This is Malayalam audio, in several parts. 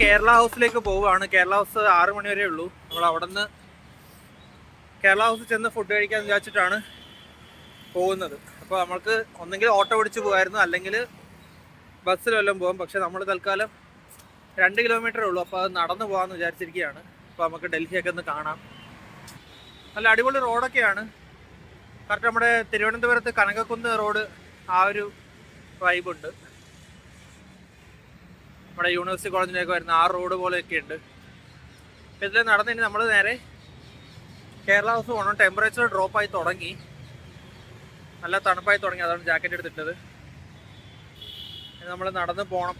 കേരള ഹൗസിലേക്ക് പോവുകയാണ്. കേരള ഹൗസ് ആറ് മണി വരെ ഉള്ളൂ. നമ്മൾ അവിടെ നിന്ന് കേരള ഹൗസിൽ ചെന്ന് ഫുഡ് കഴിക്കാൻ വിചാരിച്ചിട്ടാണ് പോകുന്നത്. അപ്പോൾ നമ്മൾക്ക് ഒന്നെങ്കിൽ ഓട്ടോ പിടിച്ച് പോകുമായിരുന്നു അല്ലെങ്കിൽ ബസ്സിൽ വല്ലതും പോകും പക്ഷെ നമ്മൾ തൽക്കാലം രണ്ട് കിലോമീറ്ററേ ഉള്ളൂ. അപ്പോൾ അത് നടന്നു പോകാമെന്ന് വിചാരിച്ചിരിക്കുകയാണ്. അപ്പോൾ നമുക്ക് ഡൽഹിയൊക്കെ ഒന്ന് കാണാം. നല്ല അടിപൊളി റോഡൊക്കെയാണ്. കറക്റ്റ് നമ്മുടെ തിരുവനന്തപുരത്ത് കനകക്കുന്ന് റോഡ് ആ ഒരു വൈബുണ്ട് നമ്മുടെ യൂണിവേഴ്സിറ്റി കോളേജിലേക്ക് വരുന്ന ആ റോഡ് പോലെയൊക്കെ ഉണ്ട്. ഇതിൽ നടന്നിട്ട് നമ്മൾ നേരെ കേരള ഹൗസ് പോകണം ടെമ്പറേച്ചർ ഡ്രോപ്പ് ആയി തുടങ്ങി. നല്ല തണുപ്പായി തുടങ്ങി. അതാണ് ജാക്കറ്റ് എടുത്തിട്ടത്. നമ്മൾ നടന്ന് പോകണം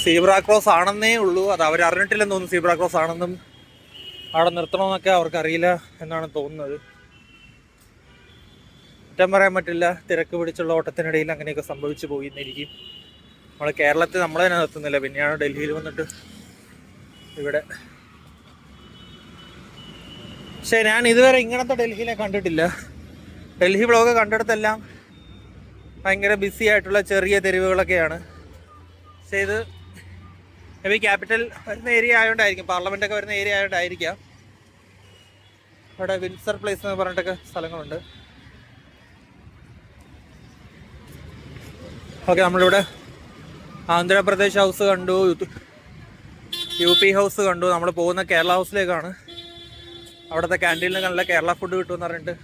സീബ്ര ക്രോസ് ആണെന്നേ ഉള്ളൂ. അത് അവർ അറിഞ്ഞിട്ടില്ലെന്ന് തോന്നുന്നു സീബ്ര ക്രോസ് ആണെന്നും അവിടെ നിർത്തണമെന്നൊക്കെ അവർക്ക് അറിയില്ല എന്നാണ് തോന്നുന്നത്. കുറ്റം പറയാൻ പറ്റില്ല. തിരക്ക് പിടിച്ചുള്ള ഓട്ടത്തിനിടയിൽ അങ്ങനെയൊക്കെ സംഭവിച്ചു പോയി എന്നിരിക്കും. നമ്മൾ കേരളത്തിൽ നമ്മൾ തന്നെ നിർത്തുന്നില്ല. പിന്നെയാണ് ഡൽഹിയിൽ വന്നിട്ട് ഇവിടെ. പക്ഷേ ഞാൻ ഇതുവരെ ഇങ്ങനത്തെ ഡൽഹിയിലെ കണ്ടിട്ടില്ല. ഡൽഹി ബ്ലോഗ് കണ്ടിടത്തെല്ലാം ഭയങ്കര ബിസി ആയിട്ടുള്ള ചെറിയ തെരുവുകളൊക്കെയാണ്. പക്ഷേ ഇത് മേ ക്യാപിറ്റൽ വരുന്ന ഏരിയ ആയതുകൊണ്ടായിരിക്കും പാർലമെന്റ് ഒക്കെ വരുന്ന ഏരിയ ആയതുകൊണ്ടായിരിക്കാം അവിടെ വിൻസർ പ്ലേസ് എന്ന് പറഞ്ഞിട്ടൊക്കെ സ്ഥലങ്ങളുണ്ട്. ഓക്കെ നമ്മളിവിടെ ആന്ധ്രാപ്രദേശ് ഹൗസ് കണ്ടു യു പി ഹൗസ് കണ്ടു. നമ്മൾ പോകുന്ന കേരള ഹൗസിലേക്കാണ് അവിടുത്തെ ക്യാന്റീനിൽ നല്ല കേരള ഫുഡ് കിട്ടുമെന്ന് പറഞ്ഞിട്ട്.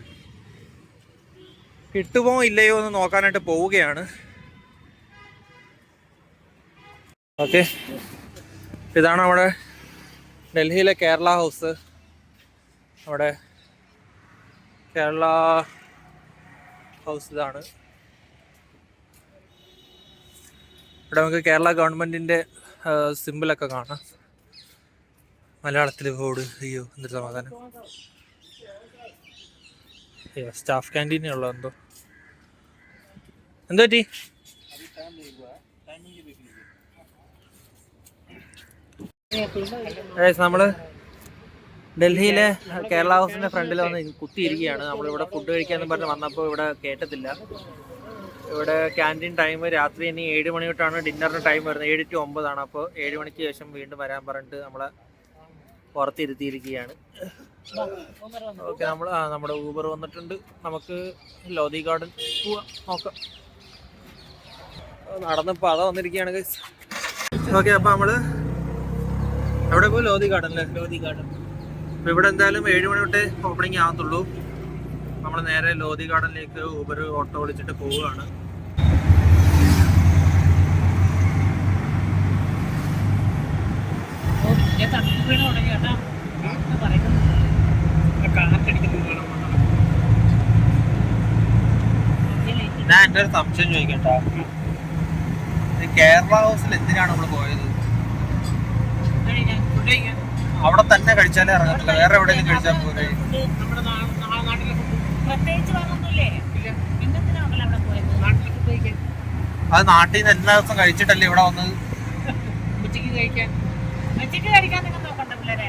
കിട്ടുമോ ഇല്ലയോ എന്ന് നോക്കാനായിട്ട് പോവുകയാണ്. ഓക്കെ. ഇതാണ് നമ്മുടെ ഡൽഹിയിലെ കേരള ഹൗസ് അവിടെ കേരള ഹൗസ് ഇതാണ്. ഇവിടെ നമുക്ക് കേരള ഗവൺമെന്റിന്റെ സിമ്പിളൊക്കെ കാണാം. മലയാളത്തിൽ ബോർഡ് അയ്യോ എന്തൊരു സമാധാനം. അയ്യോ സ്റ്റാഫ് ക്യാന്റീനേ ഉള്ളൂ എന്തോ. എന്തോ പറ്റി? നമ്മൾ ഡൽഹിയിലെ കേരള ഹൗസിന്റെ ഫ്രണ്ടിൽ വന്ന് കുത്തിയിരിക്കുകയാണ്. നമ്മളിവിടെ ഫുഡ് കഴിക്കാന്ന് പറഞ്ഞ് വന്നപ്പോൾ ഇവിടെ കേട്ടത്തില്ല ഇവിടെ ക്യാന്റീൻ ടൈം രാത്രി ഇനി ഏഴ് മണി തൊട്ടാണ് ഡിന്നറിന് ടൈം വരുന്നത്. ഏഴ് ടു ഒമ്പതാണ് അപ്പോൾ ഏഴ് മണിക്ക് ശേഷം വീണ്ടും വരാൻ പറഞ്ഞിട്ട് നമ്മളെ പുറത്തിരുത്തിയിരിക്കുകയാണ്. ഓക്കെ നമ്മൾ ആ നമ്മുടെ ഊബർ വന്നിട്ടുണ്ട്. നമുക്ക് ലോധി ഗാർഡൻ പോവാം. നോക്കാം. നടന്നപ്പോൾ അതാ വന്നിരിക്കുകയാണ് ഗൈസ് ഓക്കെ അപ്പോൾ നമ്മൾ എവിടെ പോയി? ലോധി ഗാർഡൻ അല്ലേ ലോധി ഗാർഡൻ അപ്പോൾ ഇവിടെ എന്തായാലും ഏഴ് മണി തൊട്ടേ ഓപ്പണിങ് ആകത്തുള്ളൂ. നമ്മൾ നേരെ ലോധി ഗാർഡനിലേക്ക് ഊബർ ഓട്ടോ വിളിച്ചിട്ട് പോവുകയാണ്. ഞാൻ എന്റെ ഒരു സംശയം ചോദിക്കട്ടാ. കേരള ഹൗസിൽ എന്തിനാണ് നമ്മൾ പോയത്? അവിടെ തന്നെ കഴിച്ചാലേ ഇറങ്ങത്തില്ല വേറെ എവിടെയെങ്കിലും കഴിച്ചാൽ പോരെ നമ്മുടെ നാ- നാട്ടിലെ ഫുഡ് പ്രത്യേകിച്ച് വേറൊന്നുമില്ലേ അവിടെ പോയത്? അത് നാട്ടിൽ നിന്ന് എല്ലാ ദിവസം കഴിച്ചിട്ടല്ലേ ഇവിടെ വന്നത്? ഉച്ചയ്ക്ക് കഴിക്കാൻ. ഉച്ചയ്ക്ക് കഴിക്കാൻ നിങ്ങൾ നോക്കണ്ട പിള്ളേരെ.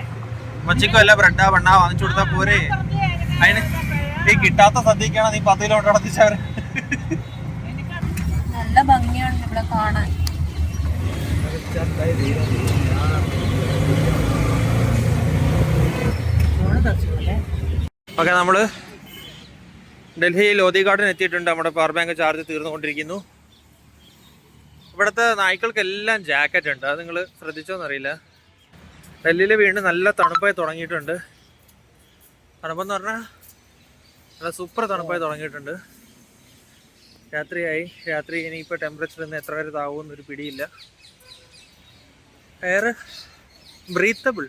ഉച്ചയ്ക്ക് വല്ല ബ്രെഡാ ബണ്ണാ വാങ്ങിച്ചു കൊടുത്താ പോരെ. അതിന് ഈ കിട്ടാത്ത സദ്യക്കാണ് നീ പത്ത് കിലോമീറ്റർ നടത്തിച്ചവർ നല്ല ഭംഗിയാണ് ഇവിടെ കാണാൻ. ഓക്കെ നമ്മൾ ഡൽഹി ലോധി ഗാർഡൻ എത്തിയിട്ടുണ്ട്. നമ്മുടെ പവർ ബാങ്ക് ചാർജ് തീർന്നുകൊണ്ടിരിക്കുന്നു. ഇവിടുത്തെ നായ്ക്കൾക്കെല്ലാം ജാക്കറ്റ് ഉണ്ട്. അത് നിങ്ങൾ ശ്രദ്ധിച്ചോന്നറിയില്ല ഡൽഹിയിൽ വീണ്ടും നല്ല തണുപ്പായി തുടങ്ങിയിട്ടുണ്ട്. തണുപ്പെന്ന് പറഞ്ഞാൽ നല്ല സൂപ്പർ തണുപ്പായി തുടങ്ങിയിട്ടുണ്ട്. രാത്രിയായി. രാത്രി ഇനിയിപ്പോൾ ടെമ്പറേച്ചർ ഇന്ന് എത്ര വരെ താവുമെന്നൊരു പിടിയില്ല. എയർ ബ്രീത്തബിൾ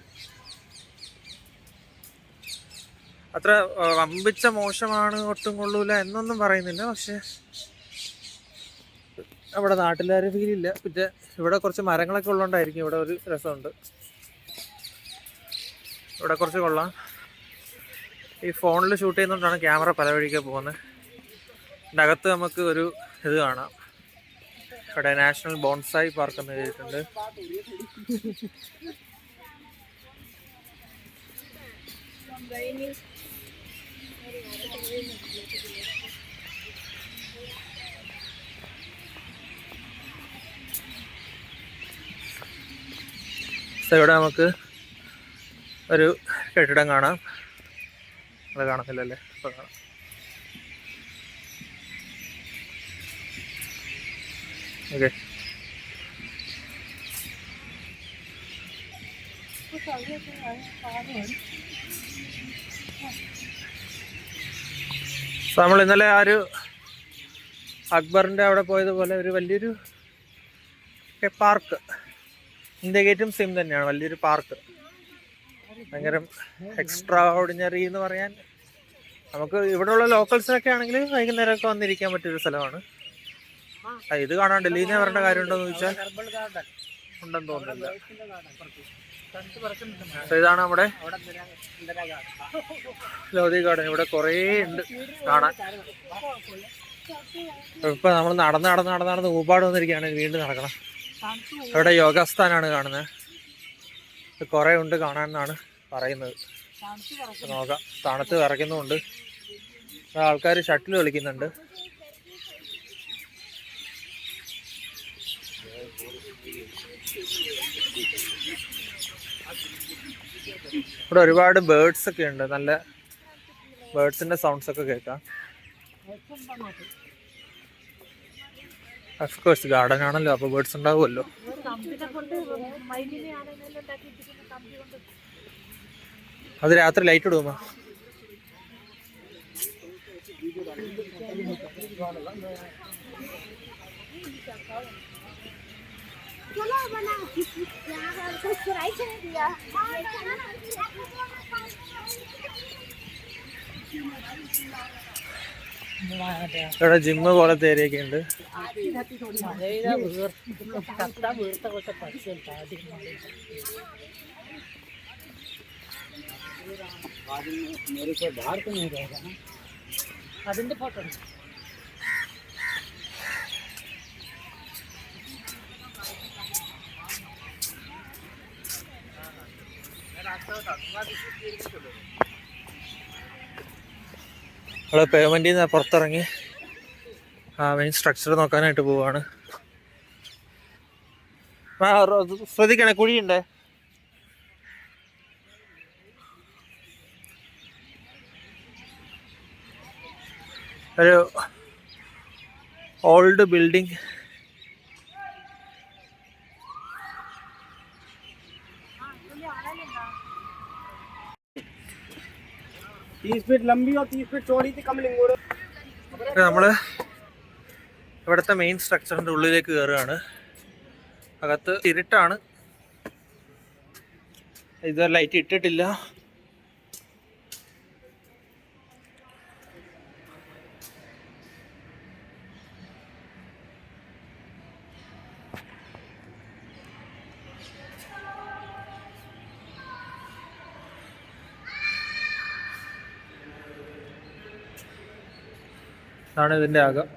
അത്ര വമ്പിച്ച മോശമാണ് ഒട്ടും കൊള്ളൂല എന്നൊന്നും പറയുന്നില്ല. പക്ഷെ നമ്മുടെ നാട്ടിലാരും ഫീലില്ല പിന്നെ ഇവിടെ കുറച്ച് മരങ്ങളൊക്കെ ഉള്ളതുകൊണ്ടായിരിക്കും ഇവിടെ ഒരു രസമുണ്ട്. ഇവിടെ കുറച്ച് കൊള്ളാം. ഈ ഫോണിൽ ഷൂട്ട് ചെയ്യുന്നതുകൊണ്ടാണ് ക്യാമറ പല വഴിക്ക് പോകുന്നത് അകത്ത് നമുക്ക് ഒരു ഇത് കാണാം. ഇവിടെ നാഷണൽ ബോൺസായി പാർക്ക് എന്ന് എഴുതിയിട്ടുണ്ട്. So, ഇവിടെ നമുക്ക് ഒരു കെട്ടിടം കാണാം. അത് കാണത്തില്ലല്ലേ? ഇപ്പൊ കാണാം ഓക്കെ നമ്മൾ ഇന്നലെ ആ ഒരു അക്ബറിന്റെ അവിടെ പോയതുപോലെ ഒരു വലിയൊരു പാർക്ക് ഇന്ത്യ ഗേറ്റും സെയിം തന്നെയാണ് വലിയൊരു പാർക്ക് ഭയങ്കര എക്സ്ട്രാ ഓർഡിനറി എന്ന് പറയാൻ നമുക്ക് ഇവിടെയുള്ള ലോക്കൽസിനൊക്കെ ആണെങ്കിൽ വൈകുന്നേരമൊക്കെ വന്നിരിക്കാൻ പറ്റിയൊരു സ്ഥലമാണ്. ഇത് കാണാൻ ഡൽഹിയിൽ നിന്ന് വരേണ്ട കാര്യമുണ്ടോന്ന് ചോദിച്ചാൽ ഉണ്ടെന്ന് തോന്നുന്നില്ല. ഇതാണ് നമ്മുടെ ലോധി ഗാർഡൻ. ഇവിടെ കുറേ ഉണ്ട്. കാണാൻ. ഇപ്പൊ നമ്മൾ നടന്ന് നടന്ന് നടന്ന് നടന്ന് ഊപ്പാട് വന്നിരിക്കുകയാണ്. വീണ്ടും നടക്കണം. ഇവിടെ യോഗസ്ഥാനാണ് കാണുന്നത്. കുറേ ഉണ്ട് കാണാൻ എന്നാണ് പറയുന്നത്. നോക്കാം. തണുത്ത് വിറയ്ക്കുന്നുമുണ്ട്. ആൾക്കാർ ഷട്ടിൽ കളിക്കുന്നുണ്ട്. ഇവിടെ ഒരുപാട് ബേർഡ്സ് ഒക്കെ ഉണ്ട്. നല്ല ബേർഡ്സിന്റെ സൗണ്ട്സ് ഒക്കെ കേൾക്കാം. അഫ്കോഴ്സ് ഗാർഡൻ ആണല്ലോ അപ്പൊ ബേർഡ്സ് ഉണ്ടാവുമല്ലോ. അത് രാത്രി ലൈറ്റ് ഇടുമോ? ഇവിടെ ജിമ്മ് പോലത്തെ ഏരിയ ഒക്കെ ഉണ്ട്. അതിന്റെ ഫോട്ടോ നമ്മൾ പേയ്മെന്റിൽ നിന്ന് പുറത്തിറങ്ങി ആ മെയിൻ സ്ട്രക്ചർ നോക്കാനായിട്ട് പോവാണ്. ശ്രദ്ധിക്കണേ കുഴിയുണ്ടേ? ഒരു ഓൾഡ് ബിൽഡിംഗ് तीस फीट लंबी और तीस फीट चौड़ी थी कमलिंग रोड നമ്മള് ഇവിടുത്തെ മെയിൻ സ്ട്രക്ചറിന്റെ ഉള്ളിലേക്ക് കയറുകയാണ് അകത്ത് ഇരുട്ടാണ് ഇതുവരെ ലൈറ്റ് ഇട്ടിട്ടില്ല ഇതിന്റെ അകം.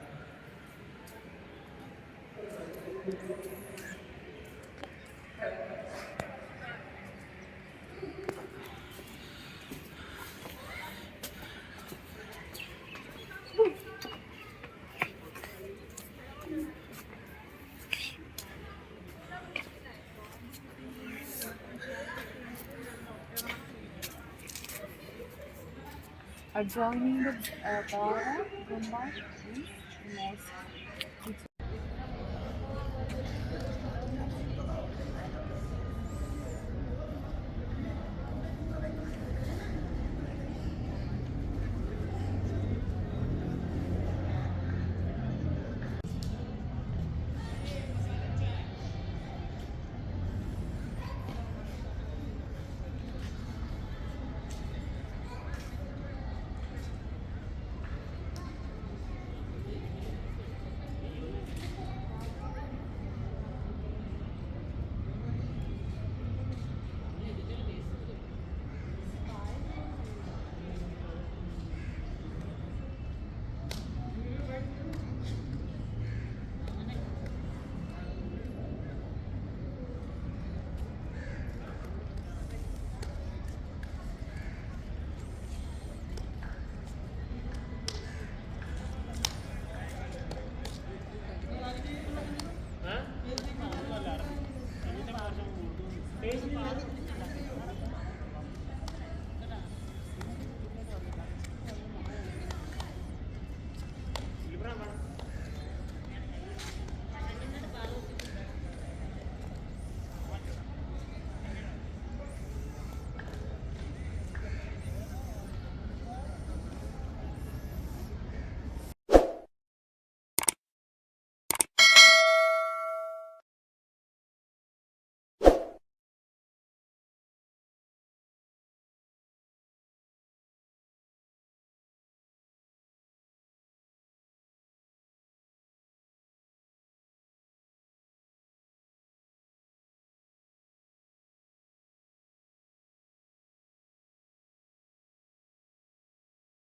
Are joining the uh, Bara Gumbat is Mosque.